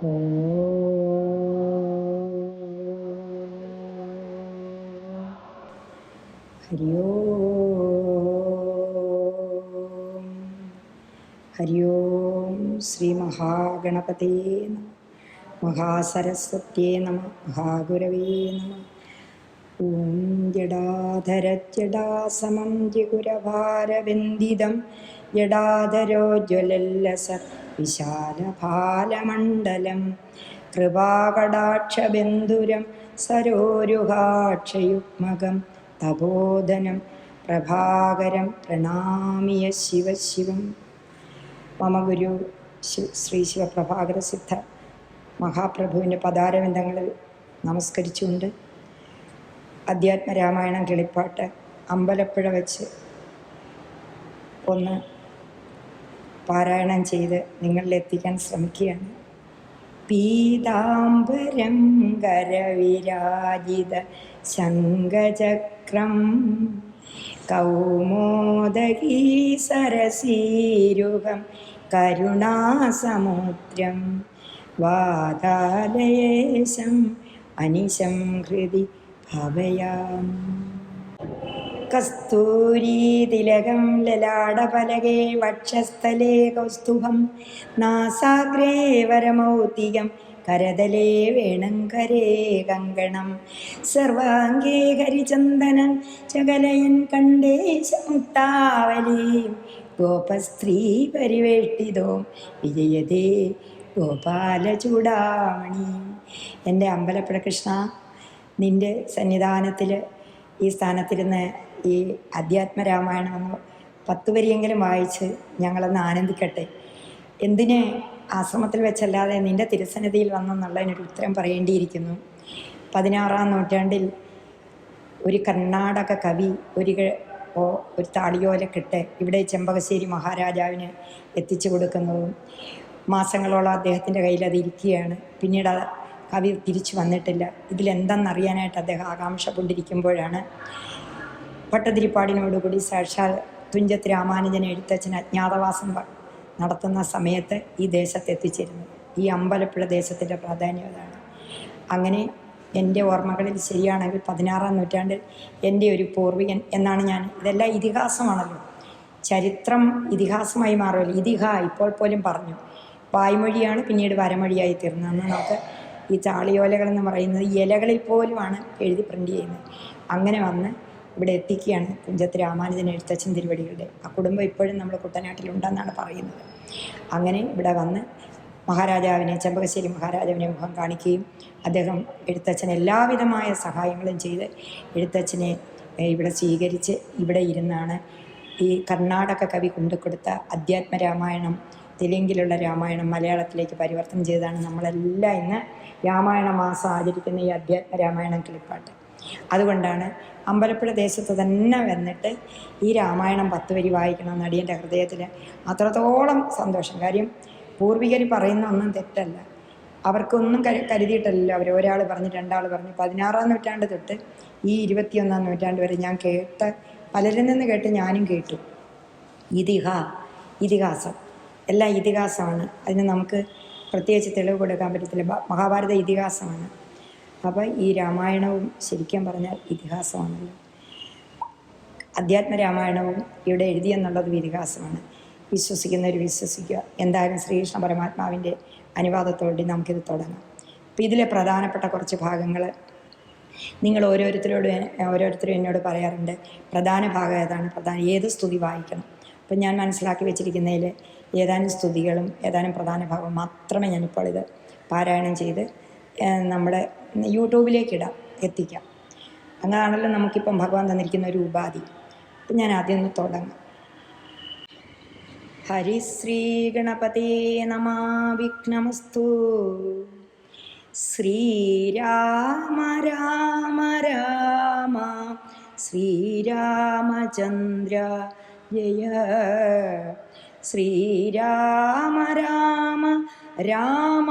ഓം ഹരി ഓം ശ്രീ മഹാഗണപതേ നമ മഹാസരസ്വത്യേ നമ മഹാഗുരവേ നമ ഓം ജടാധരജടാസമം ജിഗുരഭാരബന്ധിതം ജടാധരോജ്വലല്ലസ വിശാലഭാലമണ്ഡലം കൃപാകടാക്ഷബന്ധുരം സരോരുഹാക്ഷയുഗ്മകം തപോധനം പ്രഭാകരം പ്രണാമിയ ശിവശിവം. മമ ഗുരു ശ്രീ ശിവപ്രഭാകര സിദ്ധ മഹാപ്രഭുവിന്റെ പദാരബന്ധങ്ങളിൽ നമസ്കരിച്ചുകൊണ്ട് അധ്യാത്മരാമായണം കിളിപ്പാട്ട് അമ്പലപ്പുഴ വെച്ച് ഒന്ന് പാരായണം ചെയ്ത് നിങ്ങളിലെത്തിക്കാൻ ശ്രമിക്കുകയാണ്. പീതാംബരം കരവിരാജിത ശങ്കചക്രം കൗമോദകീ സരസീരുഹം കരുണാസമുദ്രം വാതാലയേശം അനിശം ഹൃദി ഭവയാം. കസ്തൂരീതിലകം ലലാടപലകേ വക്ഷസ്ഥലേ കൗസ്തുഭം നാസാഗ്രേ വരമൗതികം കരതലേ വേണങ്കരേ കങ്കണം. സർവാംഗേ ഹരിചന്ദനൻ ചകലയൻ കണ്ടേ കണ്ടേശമുക്താവലീം ഗോപസ്ത്രീ പരിവേഷ്ടിതോ വിജയതേ ഗോപാലചൂടാമണി എന്റെ അമ്പലപ്പുഴ കൃഷ്ണ നിന്റെ സന്നിധാനത്തിൽ ഈ സ്ഥാനത്തിരുന്ന് ഈ അധ്യാത്മരാമായണം ഒന്ന് പത്ത് വരിയെങ്കിലും വായിച്ച് ഞങ്ങളൊന്ന് ആനന്ദിക്കട്ടെ. എന്തിനെ ആശ്രമത്തിൽ വെച്ചല്ലാതെ നിന്റെ തിരുസന്നിധിയിൽ വന്നെന്നുള്ളതിനൊരു ഉത്തരം പറയേണ്ടിയിരിക്കുന്നു. പതിനാറാം നൂറ്റാണ്ടിൽ ഒരു കർണാടക കവി ഒരു ഓ ഒരു താളിയോലക്കിട്ട് ഇവിടെ ചെമ്പകശ്ശേരി മഹാരാജാവിന് എത്തിച്ചു കൊടുക്കുന്നതും മാസങ്ങളോളം അദ്ദേഹത്തിന്റെ കയ്യിൽ അത് ഇരിക്കുകയാണ്. പിന്നീട് കവി തിരിച്ചു വന്നിട്ടില്ല. ഇതിലെന്തെന്നറിയാനായിട്ട് അദ്ദേഹം ആകാംക്ഷ കൊണ്ടിരിക്കുമ്പോഴാണ് ഭട്ടതിരിപ്പാടിനോടുകൂടി സാക്ഷാൽ തുഞ്ചത്ത് രാമാനുജൻ എഴുത്തച്ഛൻ അജ്ഞാതവാസം നടത്തുന്ന സമയത്ത് ഈ ദേശത്ത് എത്തിച്ചേരുന്നു. ഈ അമ്പലപ്പുഴ ദേശത്തിന്റെ പ്രാധാന്യം അതാണ്. അങ്ങനെ എന്റെ ഓർമ്മകളിൽ ശരിയാണെങ്കിൽ പതിനാറാം നൂറ്റാണ്ടിൽ എന്റെ ഒരു പൂർവികൻ എന്നാണ് ഞാൻ ഇതെല്ലാം ഇതിഹാസമാണല്ലോ. ചരിത്രം ഇതിഹാസമായി മാറുമല്ലോ. ഇതിഹ ഇപ്പോൾ പോലും പറഞ്ഞു. വായ്മൊഴിയാണ് പിന്നീട് വരമൊഴിയായി തീർന്നത്. അന്ന് നമുക്ക് ഈ ചാളിയോലകൾ എന്ന് പറയുന്നത് ഇലകളിൽ പോലുമാണ് എഴുതി പ്രിന്റ് ചെയ്യുന്നത്. അങ്ങനെ വന്ന് ഇവിടെ എത്തിക്കുകയാണ് കുഞ്ചത്ത് രാമാനുജൻ എഴുത്തച്ഛൻ തിരുവടികളുടെ. ആ കുടുംബം ഇപ്പോഴും നമ്മൾ കുട്ടനാട്ടിലുണ്ടെന്നാണ് പറയുന്നത്. അങ്ങനെ ഇവിടെ വന്ന് മഹാരാജാവിനെ ചെമ്പകശ്ശേരി മഹാരാജാവിനെ മുഖം കാണിക്കുകയും അദ്ദേഹം എഴുത്തച്ഛന് എല്ലാവിധമായ സഹായങ്ങളും ചെയ്ത് എഴുത്തച്ഛനെ ഇവിടെ സ്വീകരിച്ച് ഇവിടെ ഇരുന്നാണ് ഈ കർണാടക കവി കൊണ്ടുകൊടുത്ത അധ്യാത്മ രാമായണം തെലുങ്കിലുള്ള രാമായണം മലയാളത്തിലേക്ക് പരിവർത്തനം ചെയ്തതാണ് നമ്മളെല്ലാം ഇന്ന് രാമായണ മാസം ആചരിക്കുന്ന ഈ അധ്യാത്മ രാമായണം കിളിപ്പാട്ട്. അതുകൊണ്ടാണ് അമ്പലപ്പുഴ ദേശത്ത് തന്നെ വന്നിട്ട് ഈ രാമായണം പത്ത് വരി വായിക്കണം നടിയന്റെ ഹൃദയത്തിൽ അത്രത്തോളം സന്തോഷം. കാര്യം പൂർവികർ പറയുന്ന ഒന്നും തെറ്റല്ല. അവർക്കൊന്നും കരു കരുതിയിട്ടല്ലല്ലോ അവർ ഒരാൾ പറഞ്ഞ് രണ്ടാൾ പറഞ്ഞ്. പതിനാറാം നൂറ്റാണ്ട് തൊട്ട് ഈ ഇരുപത്തിയൊന്നാം നൂറ്റാണ്ട് വരെ ഞാൻ കേട്ട പലരിൽ നിന്ന് കേട്ട് ഞാനും കേട്ടു. ഇതിഹാ ഇതിഹാസം. എല്ലാം ഇതിഹാസമാണ്. അതിന് നമുക്ക് പ്രത്യേകിച്ച് തെളിവ് കൊടുക്കാൻ പറ്റത്തില്ല. മഹാഭാരത ഇതിഹാസമാണ്. അപ്പോൾ ഈ രാമായണവും ശരിക്കും പറഞ്ഞാൽ ഇതിഹാസമാണല്ലോ. അധ്യാത്മ രാമായണവും ഇവിടെ എഴുതിയെന്നുള്ളത് ഇതിഹാസമാണ്. വിശ്വസിക്കുന്നവർ വിശ്വസിക്കുക. എന്തായാലും ശ്രീകൃഷ്ണ പരമാത്മാവിന്റെ അനുവാദത്തോടെ നമുക്കിത് തുടങ്ങാം. അപ്പോൾ ഇതിലെ പ്രധാനപ്പെട്ട കുറച്ച് ഭാഗങ്ങൾ നിങ്ങൾ ഓരോരുത്തരോടും ഓരോരുത്തരും എന്നോട് പറയാറുണ്ട്. പ്രധാന ഭാഗം ഏതാണ്? പ്രധാന ഏത് സ്തുതി വായിക്കണം? അപ്പം ഞാൻ മനസ്സിലാക്കി വെച്ചിരിക്കുന്നതിൽ ഏതാനും സ്തുതികളും ഏതാനും പ്രധാന ഭാഗവും മാത്രമേ ഞാനിപ്പോൾ ഇത് പാരായണം ചെയ്ത് നമ്മുടെ യൂട്യൂബിലേക്ക് ഇടാം എത്തിക്കാം. അങ്ങനെയാണല്ലോ നമുക്കിപ്പം ഭഗവാൻ തന്നിരിക്കുന്ന ഒരു ഉപാധി. അപ്പം ഞാൻ ആദ്യം ഒന്ന് തുടങ്ങാം. ഹരിശ്രീ ഗണപതേ നമാ വിഘ്നമസ്തു. ശ്രീരാമ രാമ രാമ ശ്രീരാമചന്ദ്ര ജയ. ശ്രീരാമ രാമ രാമ.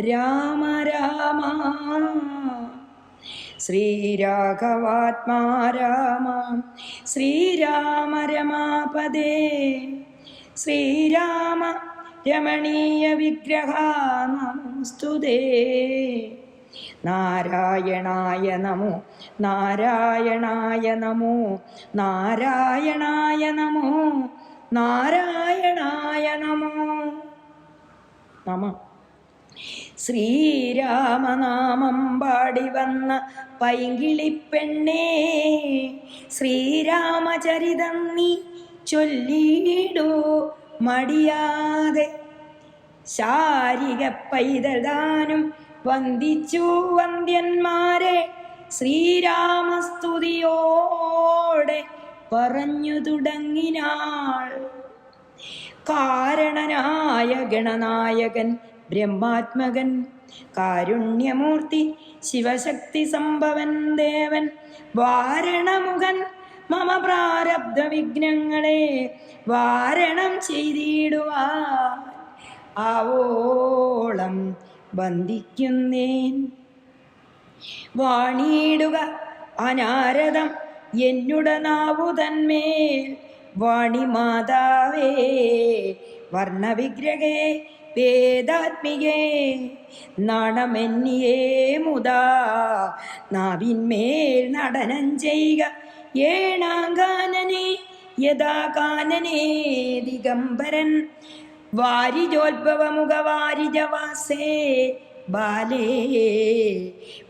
രാമ രാമ. ശ്രീരാഘവാത്മാ രാമ. ശ്രീരാമ രമാപദേ ശ്രീരാമ രമണീയ വിഗ്രഹ നമസ്തുതേ. നാരായണായ നമോ നാരായണായ നമോ നാരായണായ നമോ നാരായണായ നമോ. നമ. ശ്രീരാമനാമം പാടി വന്ന പൈങ്കിളിപ്പെണ്ണേ ശ്രീരാമചരിതം നീ ചൊല്ലിടോ മടിയാതെ. ശാരിക പൈതദാനും വന്ദിച്ചു വന്ദ്യന്മാരെ ശ്രീരാമസ്തുതിയോടെ പറഞ്ഞു തുടങ്ങിനാൾ. കാരണനായ ഗണനായകൻ ബ്രഹ്മാത്മകൻ. കാരുണ്യമൂർത്തി ശിവശക്തി സംഭവൻ ദേവൻ. വാരണമുഖൻ മമ പ്രാരബ്ധ വിഘ്നങ്ങളെ വാരണം ചെയ്തിടുവാൻ. ആവോളം വന്ദിക്കുന്നേൻ. വാണിയിടുക അനാരദം എന്നുട നാവു തന്മേൽ. വാണി മാതാവേ വർണവിഗ്രഹേ വേദാത്മികേ നാണമെന്നിയേ മുതാ. നാവിന്മേൽ നടനം ചെയ്യുക ഏണാങ്കാനനെ യഥാ കാനനേ ദിഗംബരൻ. വാരിജോത്ഭവമുഖ വാരിജവാസേ ബാലേ.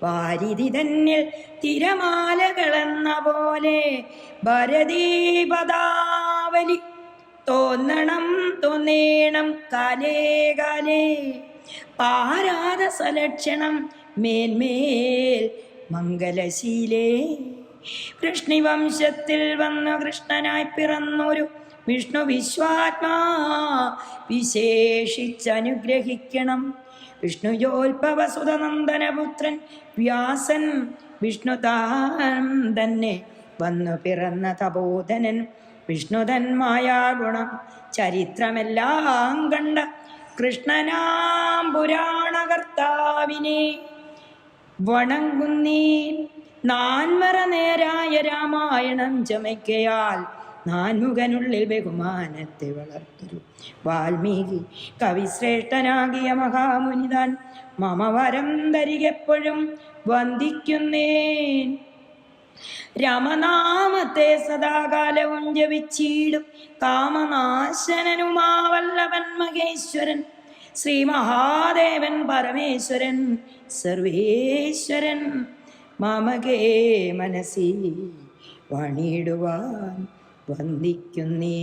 വാരിതി തന്നിൽ തിരമാലകളെന്ന പോലെ ഭരതീപദാവലി തോന്നണം തോന്നേണം കാലേ കാലേ. പാരാത സലക്ഷണം മേന്മേൽ മംഗലശീലേ. കൃഷ്ണിവംശത്തിൽ വന്ന കൃഷ്ണനായി പിറന്നൊരു വിഷ്ണു വിശ്വാത്മാ വിശേഷിച്ചനുഗ്രഹിക്കണം. വിഷ്ണുജോത്ഭവ സുതനന്ദനപുത്രൻ വ്യാസൻ വിഷ്ണുതാൻ തന്നെ വന്നു പിറന്ന തപോധനൻ വിഷ്ണുതന്മായ ഗുണം ചരിത്രമെല്ലാം കണ്ട കൃഷ്ണനാം പുരാണകർത്താവിനെ വണങ്ങുന്നീൻ നാൻമറ നേരായ രാമായണം ചമയ്ക്കയാൽ നാൻമുഖനുള്ളിൽ ബഹുമാനത്തെ വളർത്തരു. വാൽമീകി കവിശ്രേഷ്ഠനാകിയ മഹാമുനിതാൻ മമവരം തരികെപ്പോഴും വന്ദിക്കുന്നേൻ. രാമനാമത്തെ സദാകാലവും ജപിച്ചിടും കാമനാശനനുമാവല്ലവൻ മഹേശ്വരൻ ശ്രീ മഹാദേവൻ പരമേശ്വരൻ സർവേശ്വരൻ. മമകേ മനസ്സി പണിയിടുവാൻ വന്ദിക്കുന്നേ.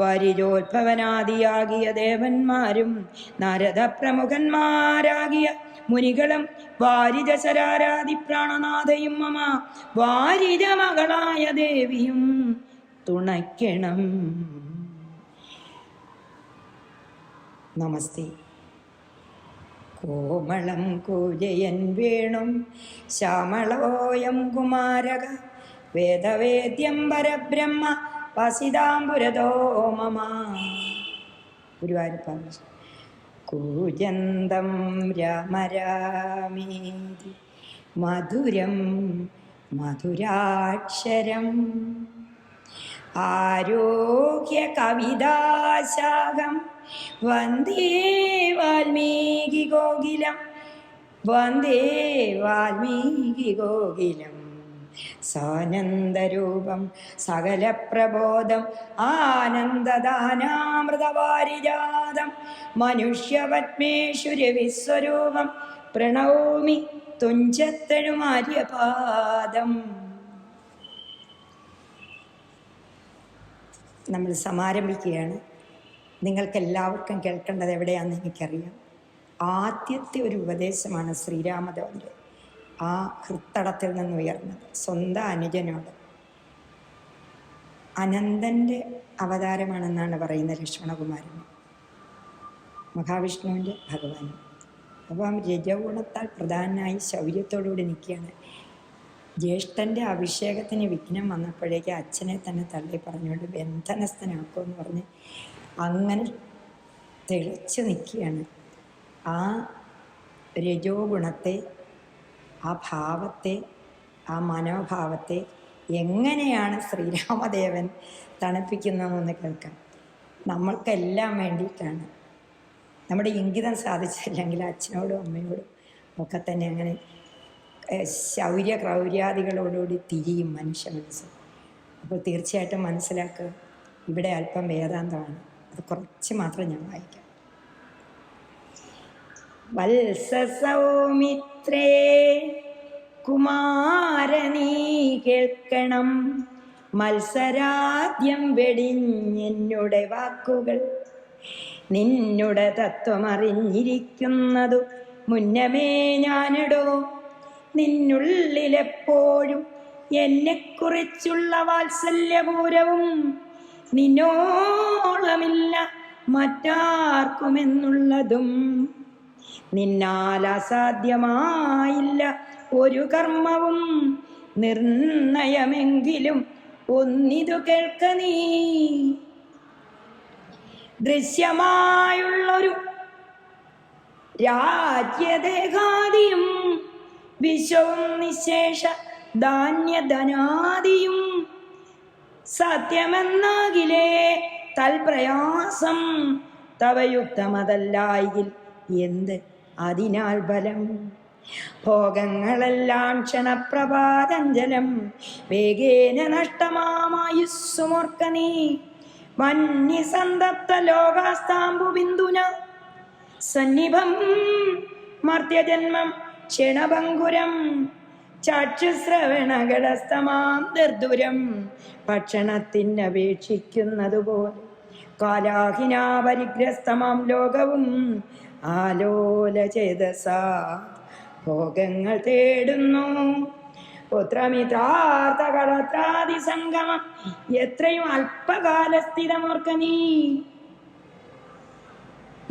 വരിരോത്ഭവനാദിയാകിയ ദേവന്മാരും നാരദ പ്രമുഖന്മാരാകിയ മുനികളും വാരിജശരാരാധി പ്രാണനാഥയും മമ. വാരിജ മകളായ ദേവിയും തുണയ്ക്കണം. നമസ്തേ. കോമളം കൂജയൻ വേണും ശ്യാമളോയം കുമാരക. വേദവേദ്യം പരബ്രഹ്മ വസിതാംബുരതോ മമ. ഗുരുവായൂരപ്പ കൂജന്തം രാമരാമേതി മധുരം മധുരാക്ഷരം. ആരോഗ്യ കവിതാശാഖം. വന്ദേ വാൽമീകി ഗോകിലം. വന്ദേ വാൽമീകി കോകിലം സാനന്ദരൂപം സകല പ്രബോധം ആനന്ദദാനാമൃതവാരിജാതം മനുഷ്യപത്മേശ്വര വിശ്വരൂപം പ്രണൗമി തുഞ്ചത്തഴുമാര്യപാദം. നമ്മൾ സമാരംഭിക്കുകയാണ്. നിങ്ങൾക്കെല്ലാവർക്കും കേൾക്കേണ്ടത് എവിടെയാണെന്ന് എനിക്കറിയാം. ആദ്യത്തെ ഒരു ഉപദേശമാണ് ശ്രീരാമദേവന്റെ. ആ ഹൃത്തടത്തിൽ നിന്ന് ഉയർന്നത് സ്വന്തം അനുജനോട്. അനന്തന്റെ അവതാരമാണെന്നാണ് പറയുന്നത് ലക്ഷ്മണകുമാരൻ മഹാവിഷ്ണുവിന്റെ ഭഗവാൻ അപ്പം രജഗുണത്താൽ പ്രധാനമായി ശൗര്യത്തോടുകൂടി നിൽക്കുകയാണ്. ജ്യേഷ്ഠന്റെ അഭിഷേകത്തിന് വിഘ്നം വന്നപ്പോഴേക്ക് അച്ഛനെ തന്നെ തള്ളി പറഞ്ഞുകൊണ്ട് ബന്ധനസ്ഥനാക്കുമെന്ന് പറഞ്ഞ് അങ്ങനെ തെളിച്ച് നിൽക്കുകയാണ്. ആ രജോ ഗുണത്തെ ആ ഭാവത്തെ ആ മനോഭാവത്തെ എങ്ങനെയാണ് ശ്രീരാമദേവൻ തണുപ്പിക്കുന്നതെന്ന് കേൾക്കാം. നമ്മൾക്കെല്ലാം വേണ്ടിയിട്ടാണ്. നമ്മുടെ ഇംഗിതം സാധിച്ചില്ലെങ്കിൽ അച്ഛനോടും അമ്മയോടും ഒക്കെ തന്നെ അങ്ങനെ ശൗര്യ ക്രൗര്യാദികളോടുകൂടി തിരിയും മനുഷ്യ മനസ്സ്. അപ്പോൾ തീർച്ചയായിട്ടും മനസ്സിലാക്കുക ഇവിടെ അല്പം വേദാന്തമാണ്. അത് കുറച്ച് മാത്രം ഞാൻ വായിക്കാം. വത്സസൗമിത്രേ കുമാരനീ കേൾക്കണം. മത്സരാദ്യം വെടിഞ്ഞെന്നുടെ വാക്കുകൾ. നിന്നുടെ തത്വമറിഞ്ഞിരിക്കുന്നതു മുന്നമേ ഞാനിടോ. നിന്നുള്ളിലെപ്പോഴും എന്നെക്കുറിച്ചുള്ള വാത്സല്യപൂരവും നിന്നോളമില്ല മറ്റാർക്കുമെന്നുള്ളതും. നിന്നാൽ അസാധ്യമായില്ല ഒരു കർമ്മവും നിർണയമെങ്കിലും ഒന്നിതു കേൾക്ക നീ. ദൃശ്യമായുള്ളൊരു രാജ്യദേഹാദിയും വിശ്വവും നിശേഷ ധാന്യധനാദിയും സത്യമെന്നാകിലേ തൽപ്രയാസം തവയുക്തമതല്ലായിൽ എന്ത് അതിനാൽ ബലം. ഭോഗങ്ങളെല്ലാം ക്ഷണപ്രഭാതഞ്ജലം വേഗേന നഷ്ടമാമായുസ്സുമോർക്ക നീ വന്യസന്തപ്ത ലോകാസ്താംബു ബിന്ദുന സന്നിഭം മർത്യജന്മം ക്ഷണഭങ്കുരം. ചക്ഷുശ്രവണകടസ്തമാം ദർദുരം. ഭക്ഷണത്തിനപേക്ഷിക്കുന്നതുപോലെ. കാലാഹിനാ പരിഗ്രസ്തമാം ലോകവും ആലോലചേതസാ ഭോഗങ്ങൾ തേടുന്നു. പുത്രമിത്രാർത്ഥകളത്രാദി സംഗമം എത്രയും അല്പകാല സ്ഥിരമോർക്ക നീ.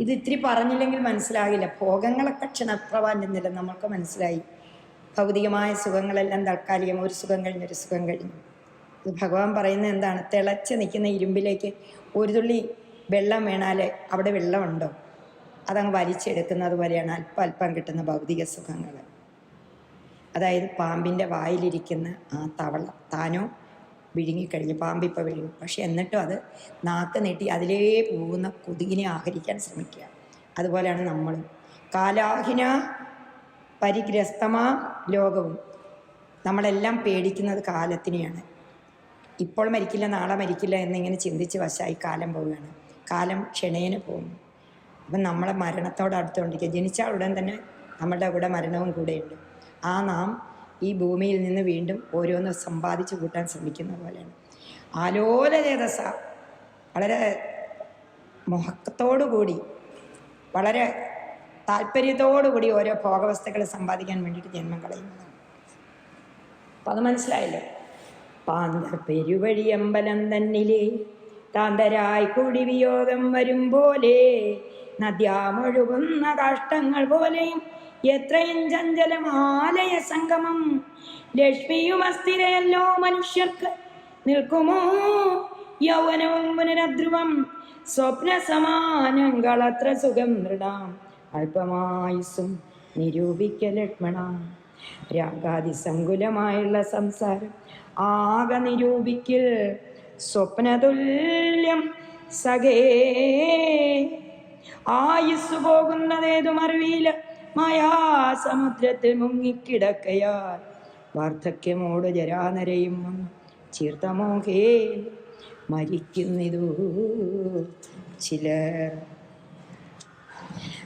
ഇത് ഇത്തിരി പറഞ്ഞില്ലെങ്കിൽ മനസ്സിലാകില്ല. ഭോഗങ്ങളൊക്കെ ക്ഷണപ്രവാഞ്ചന്നില്ല നമ്മൾക്ക് മനസ്സിലായി. ഭൗതികമായ സുഖങ്ങളെല്ലാം തൽക്കാലികം ഒരു സുഖം കഴിഞ്ഞ് ഒരു സുഖം കഴിഞ്ഞു. ഇത് ഭഗവാൻ പറയുന്നത് എന്താണ്? തിളച്ച് നിൽക്കുന്ന ഇരുമ്പിലേക്ക് ഒരു തുള്ളി വെള്ളം വീണാൽ അവിടെ വെള്ളമുണ്ടോ? അതങ്ങ് വലിച്ചെടുക്കുന്നത് പോലെയാണ് അല്പം അല്പം കിട്ടുന്ന ഭൗതിക സുഖങ്ങൾ. അതായത് പാമ്പിന്റെ വായിലിരിക്കുന്ന ആ തവള താനോ വിഴുങ്ങിക്കഴിഞ്ഞു. പാമ്പിപ്പോൾ വിഴുങ്ങി. പക്ഷെ എന്നിട്ടും അത് നാക്ക് നീട്ടി അതിലേ പോകുന്ന കൊതുകിനെ ആഹരിക്കാൻ ശ്രമിക്കുക. അതുപോലെയാണ് നമ്മൾ കാലാഹിന പരിഗ്രസ്തമാ ലോകവും. നമ്മളെല്ലാം പേടിക്കുന്നത് കാലത്തിനെയാണ്. ഇപ്പോൾ മരിക്കില്ല നാളെ മരിക്കില്ല എന്നിങ്ങനെ ചിന്തിച്ച് വശമായി കാലം പോവുകയാണ്. കാലം ക്ഷണേന പോകുന്നു. അപ്പം നമ്മളെ മരണത്തോട് അടുത്തുകൊണ്ടിരിക്കുക. ജനിച്ച ഉടൻ തന്നെ നമ്മളുടെ കൂടെ മരണവും കൂടെയുണ്ട്. ആ നാം ഈ ഭൂമിയിൽ നിന്ന് വീണ്ടും ഓരോന്ന് സമ്പാദിച്ചു കൂട്ടാൻ ശ്രമിക്കുന്ന പോലെയാണ്. ആലോല ചേതസ വളരെ മുഹക്കത്തോടുകൂടി കൂടി വളരെ താല്പര്യത്തോടുകൂടി ഓരോ ഭോഗവസ്തുക്കൾ സമ്പാദിക്കാൻ വേണ്ടിയിട്ട് ജന്മം കളയുന്നതാണ്. അപ്പം അത് മനസ്സിലായല്ലോ? പാന്തർ പെരുവഴി അമ്പലം തന്നിലേ താന്തരായി കൂടി വിയോഗം വരും പോലെ നദ്യാമൊഴുകുന്ന കാഷ്ടങ്ങൾ പോലെയും എത്രയും ചഞ്ചലമാലയ സംഗമം. ലക്ഷ്മിയും അസ്ഥിരയല്ലോ മനുഷ്യർക്ക്. നിൽക്കുമോ? യൗവനവും പുനരധ്രുവം. സ്വപ്ന സമാനങ്ങൾ അത്ര സുഖം നൃടാം അല്പമായുസും നിരൂപിക്ക ലക്ഷ്മണ. രാഗാതിസങ്കുലമായുള്ള സംസാരം ആകെ നിരൂപിക്കൽ സ്വപ്നതുല്യം സഖേ. ആയുസ് പോകുന്നതേതും അറിവിയില്ല മായാസമുദ്രത്തിൽ മുങ്ങിക്കിടക്കയാൽ വാർദ്ധക്യമോട് ജരാനരയും വന്നു. ചീർത്തമോഹേ മരിക്കുന്നിതു ചിലർ.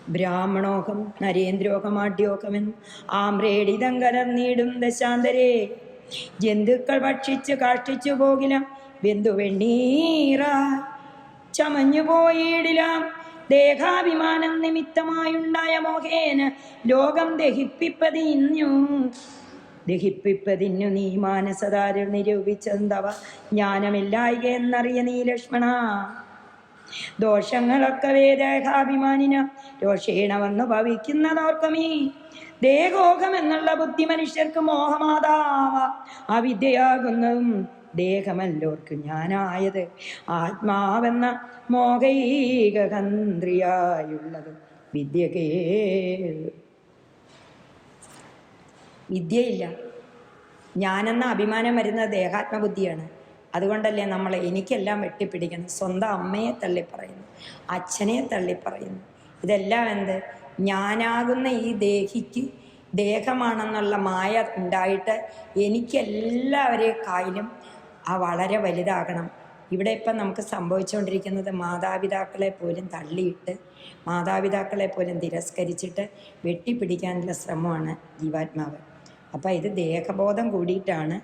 ബ്രാഹ്മണോഹം നരേന്ദ്രോഹമാഢ്യോഹമെന്ന് ആമ്രേടിതം കലർന്നിടും ദശാന്തരേ. ജന്തുക്കൾ ഭക്ഷിച്ച് കാഷ്ടിച്ചു പോകില ബന്ധു വെണ്ണീറ ചമഞ്ഞു പോയിടിലാം ദേഹാഭിമാനം നിമിത്തമായുണ്ടായ മോഹേന ലോകം ദഹിപ്പിപ്പതിഞ്ഞു. ദഹിപ്പിപ്പതിന്നു നീ മാനസതാരിൽ നിരൂപിച്ചെന്തവ ജ്ഞാനമില്ലായിക എന്നറിയ നീ ലക്ഷ്മണ. ദോഷങ്ങളൊക്കെ വേദേഹാഭിമാനിന രോഷേണ വന്ന് ഭവിക്കുന്നതോർക്കമീ. ദേഹോഹം എന്നുള്ള ബുദ്ധി മനുഷ്യർക്ക് മോഹമാതാവ. അവിദ്യയാകുന്നതും ദേഹമല്ലോർക്ക് ഞാനായത് ആത്മാവെന്ന മോഹൈകകന്ത്രിയായുള്ളതും. വിദ്യകേ വിദ്യയില്ല. ഞാനെന്ന അഭിമാനം വരുന്ന ദേഹാത്മബുദ്ധിയാണ്. അതുകൊണ്ടല്ലേ നമ്മൾ എനിക്കെല്ലാം വെട്ടിപ്പിടിക്കണം. സ്വന്തം അമ്മയെ തള്ളിപ്പറയുന്നു. അച്ഛനെ തള്ളിപ്പറയുന്നു. ഇതെല്ലാം എന്ത്? ഞാനാകുന്ന ഈ ദേഹിക്ക് ദേഹമാണെന്നുള്ള മായ ഉണ്ടായിട്ട് എനിക്കെല്ലാവരെ എനിക്കെല്ലാവരെക്കായാലും ആ വളരെ വലുതാകണം. ഇവിടെ ഇപ്പം നമുക്ക് സംഭവിച്ചുകൊണ്ടിരിക്കുന്നത് മാതാപിതാക്കളെ പോലും തള്ളിയിട്ട് മാതാപിതാക്കളെ പോലും തിരസ്കരിച്ചിട്ട് വെട്ടിപ്പിടിക്കാനുള്ള ശ്രമമാണ് ജീവാത്മാവ്. അപ്പോൾ ഇത് ദേഹബോധം കൂടിയിട്ടാണ്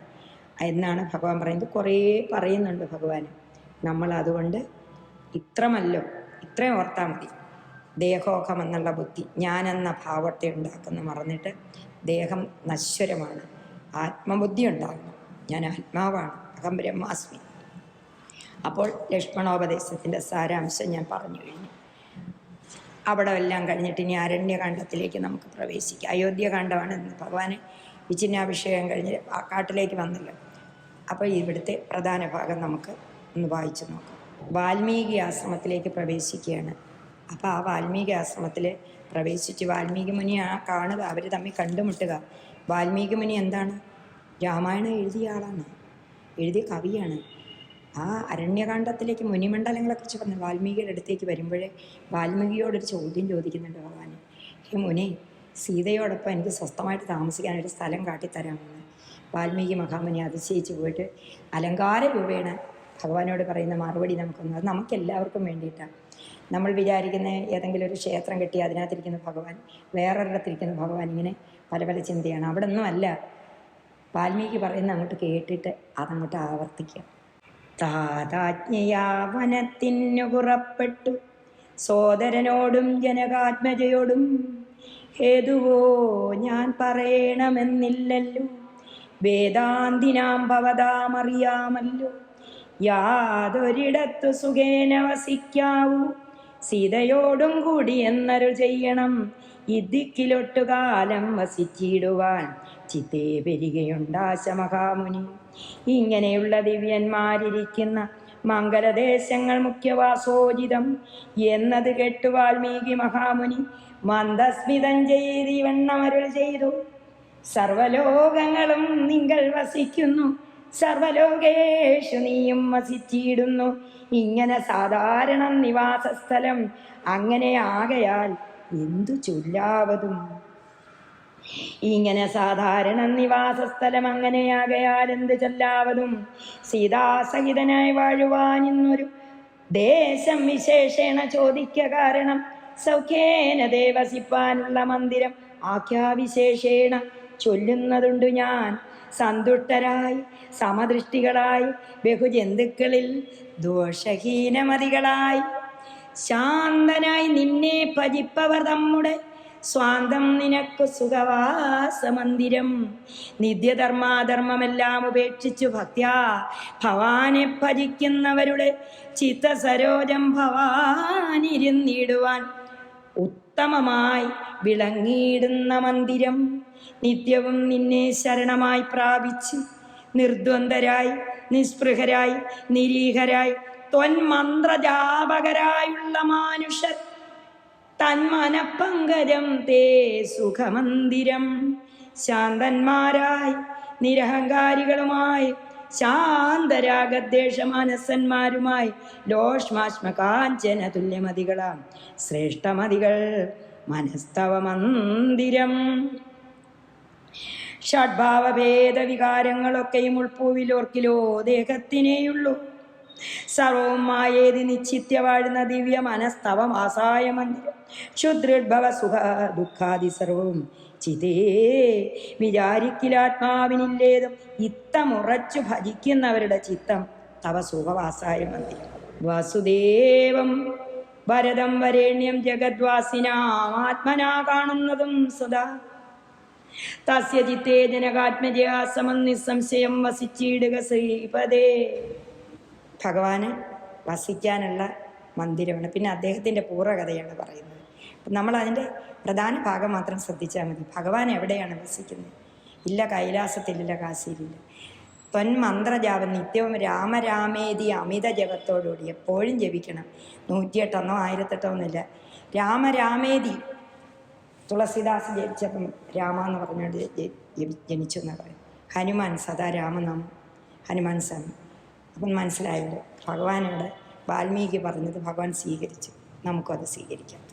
എന്നാണ് ഭഗവാൻ പറയുന്നത്. കുറേ പറയുന്നുണ്ട് ഭഗവാൻ. നമ്മൾ അതുകൊണ്ട് ഇത്രമല്ലോ ഇത്രയും ഓർത്താൽ മതി. ദേഹോഹം എന്നുള്ള ബുദ്ധി ഞാനെന്ന ഭാവത്തെ ഉണ്ടാക്കുന്ന മറന്നിട്ട് ദേഹം നശ്വരമാണ്. ആത്മബുദ്ധി ഉണ്ടാകണം ഞാൻ ആത്മാവാണ്. അഹം ബ്രഹ്മാസ്മി അപ്പോൾ ലക്ഷ്മണോപദേശത്തിന്റെ സാരാംശം ഞാൻ പറഞ്ഞു കഴിഞ്ഞു. അവിടെ എല്ലാം കഴിഞ്ഞിട്ട് ഇനി അരണ്യകാന്ഡത്തിലേക്ക് നമുക്ക് പ്രവേശിക്കാം. അയോധ്യകാന്ഡമാണ് ഭഗവാന് വിചിന്നാഭിഷേകം കഴിഞ്ഞ് കാട്ടിലേക്ക് വന്നല്ലോ. അപ്പോൾ ഇവിടുത്തെ പ്രധാന ഭാഗം നമുക്ക് ഒന്ന് വായിച്ചു നോക്കാം. വാൽമീകി ആശ്രമത്തിലേക്ക് പ്രവേശിക്കുകയാണ്. അപ്പോൾ ആ വാൽമീകി ആശ്രമത്തിൽ പ്രവേശിച്ച് വാൽമീകി മുനി ആ കാണുക അവർ തമ്മിൽ കണ്ടുമുട്ടുക. വാൽമീകി മുനി എന്താണ്? രാമായണം എഴുതിയ ആളാണ്. എഴുതിയ കവിയാണ്. ആ അരണ്യകാന്ഡത്തിലേക്ക് മുനിമണ്ഡലങ്ങളെക്കുറിച്ച് പറഞ്ഞു വാൽമീകിയുടെ അടുത്തേക്ക് വരുമ്പോഴേ വാൽമീകിയോടൊരു ചോദ്യം ചോദിക്കുന്നുണ്ട് ഭഗവാൻ ഹേ മുനെ സീതയോടൊപ്പം എനിക്ക് സ്വസ്ഥമായിട്ട് താമസിക്കാൻ ഒരു സ്ഥലം കാട്ടിത്തരാമെന്ന്. വാൽമീകി മഹാമുനി അതിശയിച്ച് പോയിട്ട് അലങ്കാര രൂപേണ ഭഗവാനോട് പറയുന്ന മറുപടി നമുക്കൊന്ന് അത് നമുക്കെല്ലാവർക്കും വേണ്ടിയിട്ടാണ് നമ്മൾ വിചാരിക്കുന്ന ഏതെങ്കിലും ഒരു ക്ഷേത്രം കെട്ടി അതിനകത്തിരിക്കുന്ന ഭഗവാൻ വേറൊരിടത്തിരിക്കുന്ന ഭഗവാൻ ഇങ്ങനെ പല പല ചിന്തയാണ്. അവിടെ ഒന്നും അല്ല. വാൽമീകി പറയുന്ന അങ്ങോട്ട് കേട്ടിട്ട് അതങ്ങോട്ട് ആവർത്തിക്കുക താതാജ്ഞയാ വനത്തിനു പുറപ്പെട്ടു. സോദരനോടും ജനകാത്മജയോടും ഹേതുവോ ഞാൻ പറയണമെന്നില്ലല്ലോ. വേദാന്തിനാം ഭവതാമറിയാമല്ലോ യാതൊരിടത്തു സുഖേന വസിക്കാവൂ. സീതയോടും കൂടി എന്നരു ചെയ്യണം. ഇദിക്കിലൊട്ടുകാലം വസിച്ചിടുവാൻ ചിത്തേ പെരികയുണ്ടാശ മഹാമുനി ഇങ്ങനെയുള്ള ദിവ്യന്മാരിരിക്കുന്ന മംഗലദേശങ്ങൾ മുഖ്യവാസോചിതം എന്നത് കേട്ടു വാൽമീകി മഹാമുനി മന്ദസ്മിതം ചെയ്തി വണ്ണമരുൾ ചെയ്തു. സർവലോകങ്ങളും നിങ്ങൾ വസിക്കുന്നു. സർവലോകേഷു നീയും വസിച്ചിടുന്നു. ഇങ്ങനെ സാധാരണ നിവാസസ്ഥലം അങ്ങനെ ആകയാൽ എന്തു ചൊല്ലാവതും? ഇങ്ങനെ സാധാരണ നിവാസസ്ഥലം അങ്ങനെയാകയാൽ എന്ത് ചൊല്ലാവതും? സീതാസഹിതനായി വാഴുവാൻ ഇന്നൊരു ദേശം വിശേഷേണ ചോദിക്ക കാരണം സൗഖ്യേന ദേവസിപ്പാനുള്ള മന്ദിരം ആഖ്യാവിശേഷേണ ചൊല്ലുന്നതുണ്ട് ഞാൻ. സന്തുഷ്ടരായി സമദൃഷ്ടികളായി ബഹുജന്തുക്കളിൽ ദോഷഹീനമതികളായി. ശാന്തനായി നിന്നെ ഭജിപ്പവർ നമ്മുടെ സ്വാന്തം നിനക്ക് സുഖവാസമന്ദിരം. നിത്യധർമാധർമ്മമെല്ലാം ഉപേക്ഷിച്ചു ഭക്ത്യാ ഭവാനെ ഭജിക്കുന്നവരുടെ ചിത്തസരോജം ഭവാനിരുന്നിടുവാൻ ഉത്തമമായി വിളങ്ങിയിടുന്ന മന്ദിരം നിത്യവും നിന്നെ ശരണമായി പ്രാപിച്ച് നിർദ്വന്ദ്വരായി നിസ്പൃഹരായി നിരീഹരായി ത്വന്മന്ത്രജാപകരായുള്ള മാനുഷർ തന്മനപ്പങ്കജം തേ സുഖമന്ദിരം. ശാന്തന്മാരായി നിരഹങ്കാരികളുമായി ശാന്തരാഗദ്വേഷമാനസന്മാരുമായി ലോഷ്മാശ്മ കാഞ്ചന തുല്യമതികളാം ശ്രേഷ്ഠമതികൾ മനസ്തവ മന്ദിരം ഷഡ്ഭാവഭേദ വികാരങ്ങളൊക്കെയും ഉൾപ്പൂവിലോർക്കിലോ ദേഹത്തിനേയുള്ളൂ. സർവവും മായേതി നിശ്ചിത്യ വാഴുന്ന ദിവ്യ മനസ്തവ മാസായ മന്ദിരം ക്ഷുദ്രഭവ സുഖ ദുഃഖാദി സർവവും ചിതേ. വിചാരിക്കിലാത്മാവിനില്ലേതും ഇത്തമുറച്ചു ഭജിക്കുന്നവരുടെ ചിത്തം തവ സുഖവാസായ മന്ദിരം വാസുദേവം ഭരതം വരേണ്യം ജഗദ്വാസിനാത്മനാ കാണുന്നതും സദാ. തസ്യ ചിത്തേ ജനകാത്മജയാസമം നിസ്സംശയം വസിച്ചിടുക ശ്രീപദേ. ഭഗവാന് വസിക്കാനുള്ള മന്ദിരമാണ്. പിന്നെ അദ്ദേഹത്തിന്റെ പൂർവകഥയാണ് പറയുന്നത്. നമ്മൾ അതിന്റെ പ്രധാന ഭാഗം മാത്രം ശ്രദ്ധിച്ചാൽ മതി. ഭഗവാൻ എവിടെയാണ് വസിക്കുന്നത്? ഇല്ല കൈലാസത്തിലില്ല കാശിയിലില്ല. ത്വൻ മന്ത്രജാപം നിത്യവും രാമരാമേതി അമിത ജപത്തോടുകൂടി എപ്പോഴും ജപിക്കണം. നൂറ്റിയെട്ടെന്നോ ആയിരത്തെട്ടോ ഒന്നുമില്ല. രാമരാമേതി തുളസിദാസ് ജനിച്ചപ്പം രാമ എന്ന് പറഞ്ഞുകൊണ്ട് ജനിച്ചു എന്നാണ് പറയുന്നത്. ഹനുമാൻ സദാ രാമനാമം. ഹനുമാൻ സ്വാമി അപ്പം മനസ്സിലായല്ലോ. ഭഗവാനോട് വാൽമീകി പറഞ്ഞത് ഭഗവാൻ സ്വീകരിച്ചു. നമുക്കത് സ്വീകരിക്കാം.